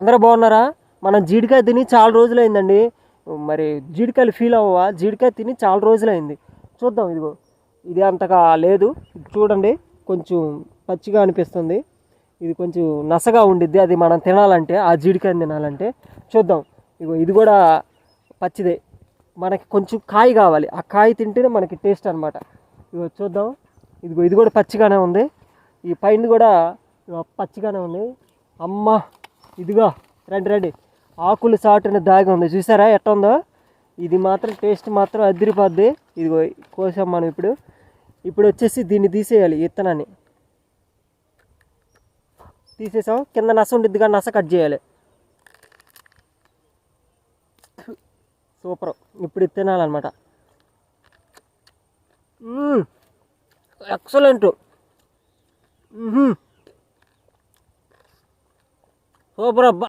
అందరూ బాగున్నారా? మనం జీడికాయ తిని చాలా రోజులైందండి. మరి జీడికాయలు ఫీల్ అవ్వవా? జీడికాయ తిని చాలా రోజులైంది. చూద్దాం ఇదిగో. ఇది అంతగా లేదు. చూడండి. కొంచెం పచ్చిగా అనిపిస్తుంది. ఇది కొంచెం నసగా ఉండిద్ది. అది మనం తినాలంటే ఆ జీడికాయని తినాలంటే. చూద్దాం. ఇగో ఇది కూడా పచ్చిదే. మనకి కొంచెం కాయ కావాలి. ఆ కాయ తింటేనే మనకి టేస్ట్ అనమాట ఇగో చూద్దాం. ఇదిగో ఇది కూడా పచ్చిగానే ఉంది. ఈ పైన కూడా ఇగో పచ్చిగానే ఉంది. అమ్మ! ఇదిగో రండి రండి. ఆకులు సాటున దాగి ఉంది. చూసారా? ఎట్ట ఉందో? ఇది మాత్రం టేస్ట్ మాత్రం అదిరిపోద్ది. ఇదిగో కోసాం మనం ఇప్పుడు. ఇప్పుడు వచ్చేసి దీన్ని తీసేయాలి విత్తనాన్ని తీసేసాం. కింద నస ఉండిద్ది కానీ నస కట్ చేయాలి. సూపర్. ఇప్పుడు ఇది తినాలన్నమాట ఎక్సలెంట్. సూపర్ అబ్బా